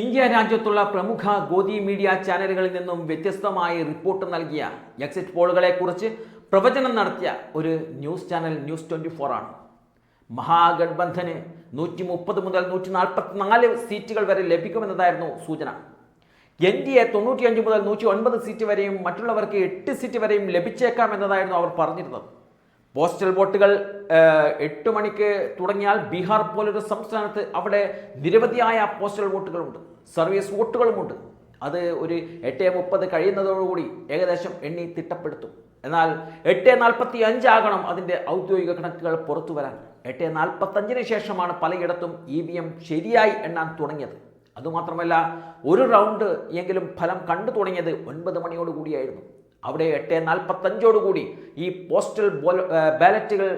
India രാജ്യത്തുള്ള പ്രമുഖ ഗോതി media ചാനലുകളിൽ നിന്നും വ്യത്യസ്തമായി റിപ്പോർട്ട് നൽകിയ എക്സിറ്റ് പോളുകളെ കുറിച്ച് പ്രവചനം നടത്തിയ ഒരു news channel news twenty four ആണ്. മഹാഗഡ്ബന്ധന് നൂറ്റി മുപ്പത് മുതൽ നൂറ്റി നാൽപ്പത്തി നാല് സീറ്റുകൾ വരെ ലഭിക്കുമെന്നതായിരുന്നു സൂചന. എൻ ഡി എ തൊണ്ണൂറ്റിയഞ്ച് മുതൽ നൂറ്റി ഒൻപത് സീറ്റ് വരെയും മറ്റുള്ളവർക്ക് എട്ട് സീറ്റ് വരെയും ലഭിച്ചേക്കാം എന്നതായിരുന്നു അവർ പറഞ്ഞിരുന്നത്. പോസ്റ്റൽ വോട്ടുകൾ എട്ട് മണിക്ക് തുടങ്ങിയാൽ ബീഹാർ പോലൊരു സംസ്ഥാനത്ത് അവിടെ നിരവധിയായ പോസ്റ്റൽ വോട്ടുകളുണ്ട് സർവീസ് വോട്ടുകളുമുണ്ട്. അത് ഒരു എട്ട് മുപ്പത് കഴിയുന്നതോടുകൂടി ഏകദേശം എണ്ണി തിട്ടപ്പെടുത്തും. എന്നാൽ എട്ട് നാൽപ്പത്തി അഞ്ചാകണം അതിന്റെ ഔദ്യോഗിക കണക്കുകൾ പുറത്തു വരാൻ. എട്ട് നാൽപ്പത്തഞ്ചിന് ശേഷമാണ് പലയിടത്തും ഇ വി എം ശരിയായി എണ്ണാൻ തുടങ്ങിയത്. അതുമാത്രമല്ല ഒരു റൗണ്ട് എങ്കിലും ഫലം കണ്ടു തുടങ്ങിയത് ഒൻപത് മണിയോടുകൂടിയായിരുന്നു. അവിടെ എട്ട് നാൽപ്പത്തഞ്ചോടുകൂടി ഈ പോസ്റ്റൽ ബാലറ്റുകൾ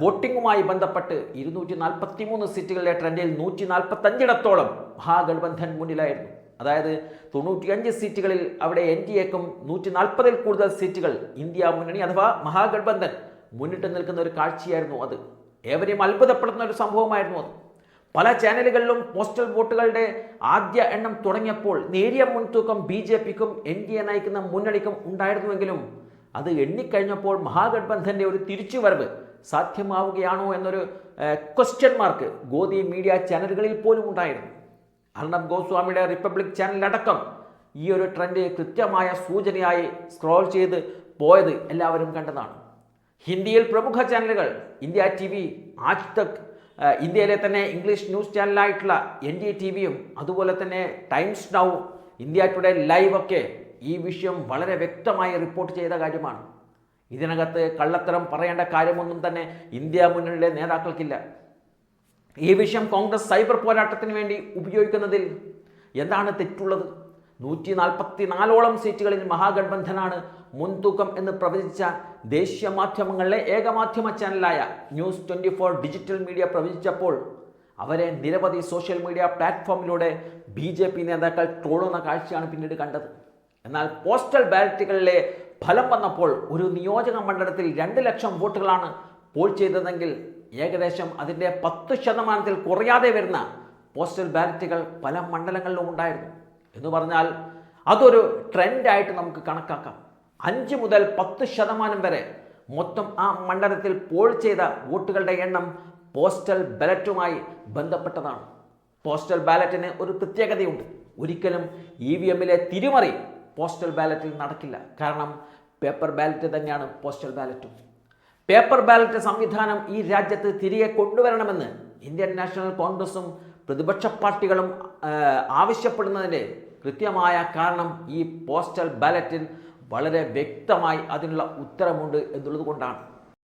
വോട്ടിങ്ങുമായി ബന്ധപ്പെട്ട് ഇരുന്നൂറ്റി നാൽപ്പത്തി മൂന്ന് സീറ്റുകളിലെ ട്രെൻഡിൽ നൂറ്റി നാൽപ്പത്തഞ്ചിടത്തോളം മഹാഗഡ്ബന്ധൻ മുന്നിലായിരുന്നു. അതായത് തൊണ്ണൂറ്റിയഞ്ച് സീറ്റുകളിൽ അവിടെ എൻ ഡി എക്കും നൂറ്റി നാൽപ്പതിൽ കൂടുതൽ സീറ്റുകൾ ഇന്ത്യ മുന്നണി അഥവാ മഹാഗഡ്ബന്ധൻ മുന്നിട്ട് നിൽക്കുന്ന ഒരു കാഴ്ചയായിരുന്നു അത്. ഏവരെയും അത്ഭുതപ്പെടുത്തുന്ന ഒരു സംഭവമായിരുന്നു അത്. പല ചാനലുകളിലും പോസ്റ്റൽ വോട്ടുകളുടെ ആദ്യ എണ്ണം തുടങ്ങിയപ്പോൾ നേരിയ മുൻതൂക്കം ബി ജെ പിക്കും എൻ ഡി എ നയിക്കുന്ന മുന്നണിക്കും ഉണ്ടായിരുന്നുവെങ്കിലും അത് എണ്ണിക്കഴിഞ്ഞപ്പോൾ മഹാഗഡ്ബന്ധന്റെ ഒരു തിരിച്ചുവരവ് സാധ്യമാവുകയാണോ എന്നൊരു ക്വസ്റ്റ്യൻ മാർക്ക് ഗോദി മീഡിയ ചാനലുകളിൽ പോലും ഉണ്ടായിരുന്നു. അർണബ് ഗോസ്വാമിയുടെ റിപ്പബ്ലിക് ചാനലടക്കം ഈ ഒരു ട്രെൻഡ് കൃത്യമായ സൂചനയായി സ്ക്രോൾ ചെയ്ത് പോയത് എല്ലാവരും കണ്ടതാണ്. ഹിന്ദിയിൽ പ്രമുഖ ചാനലുകൾ ഇന്ത്യ ടി വി ആജ് തക് ഇന്ത്യയിലെ തന്നെ ഇംഗ്ലീഷ് ന്യൂസ് ചാനലായിട്ടുള്ള എൻ ഡി ടി വിയും അതുപോലെ തന്നെ Times Now India Today live ഒക്കെ ഈ വിഷയം വളരെ വ്യക്തമായി റിപ്പോർട്ട് ചെയ്ത കാര്യമാണ്. ഇതിനകത്ത് കള്ളത്തരം പറയേണ്ട കാര്യമൊന്നും തന്നെ ഇന്ത്യ മുന്നണിയുടെ നേതാക്കൾക്കില്ല. ഈ വിഷയം കോൺഗ്രസ് സൈബർ പോരാട്ടത്തിന് വേണ്ടി ഉപയോഗിക്കുന്നതിൽ എന്താണ് തെറ്റുള്ളത്? നൂറ്റി നാൽപ്പത്തി നാലോളം സീറ്റുകളിൽ മഹാഗഡ്ബന്ധനാണ് മുൻതൂക്കം എന്ന് പ്രവചിച്ച ദേശീയ മാധ്യമങ്ങളിലെ ഏകമാധ്യമ ചാനലായ news twenty four digital media പ്രവചിച്ചപ്പോൾ അവരെ നിരവധി സോഷ്യൽ മീഡിയ പ്ലാറ്റ്ഫോമിലൂടെ ബി ജെ പി നേതാക്കൾ ട്രോളുന്ന കാഴ്ചയാണ് പിന്നീട് കണ്ടത്. എന്നാൽ പോസ്റ്റൽ ബാലറ്റുകളിലെ ഫലം വന്നപ്പോൾ ഒരു നിയോജക മണ്ഡലത്തിൽ രണ്ട് ലക്ഷം വോട്ടുകളാണ് പോൾ ചെയ്തതെങ്കിൽ ഏകദേശം അതിന്റെ പത്ത് ശതമാനത്തിൽ കുറയാതെ വരുന്ന പോസ്റ്റൽ ബാലറ്റുകൾ പല മണ്ഡലങ്ങളിലും ഉണ്ടായിരുന്നു. എന്ന് പറഞ്ഞാൽ അതൊരു ട്രെൻഡായിട്ട് നമുക്ക് കണക്കാക്കാം. അഞ്ച് മുതൽ പത്ത് ശതമാനം വരെ മൊത്തം ആ മണ്ഡലത്തിൽ പോൾ ചെയ്ത വോട്ടുകളുടെ എണ്ണം പോസ്റ്റൽ ബാലറ്റുമായി ബന്ധപ്പെട്ടതാണ്. പോസ്റ്റൽ ബാലറ്റിന് ഒരു പ്രത്യേകതയുണ്ട്. ഒരിക്കലും ഇ വി എമ്മിലെ തിരിമറി പോസ്റ്റൽ ബാലറ്റിൽ നടക്കില്ല. കാരണം പേപ്പർ ബാലറ്റ് തന്നെയാണ് പോസ്റ്റൽ ബാലറ്റും. പേപ്പർ ബാലറ്റ് സംവിധാനം ഈ രാജ്യത്ത് തിരികെ കൊണ്ടുവരണമെന്ന് ഇന്ത്യൻ നാഷണൽ കോൺഗ്രസും പ്രതിപക്ഷ പാർട്ടികളും ആവശ്യപ്പെടുന്നതിന്റെ കൃത്യമായ കാരണം ഈ പോസ്റ്റൽ ബാലറ്റിൽ വളരെ വ്യക്തമായി അതിനുള്ള ഉത്തരമുണ്ട് എന്നുള്ളത് കൊണ്ടാണ്.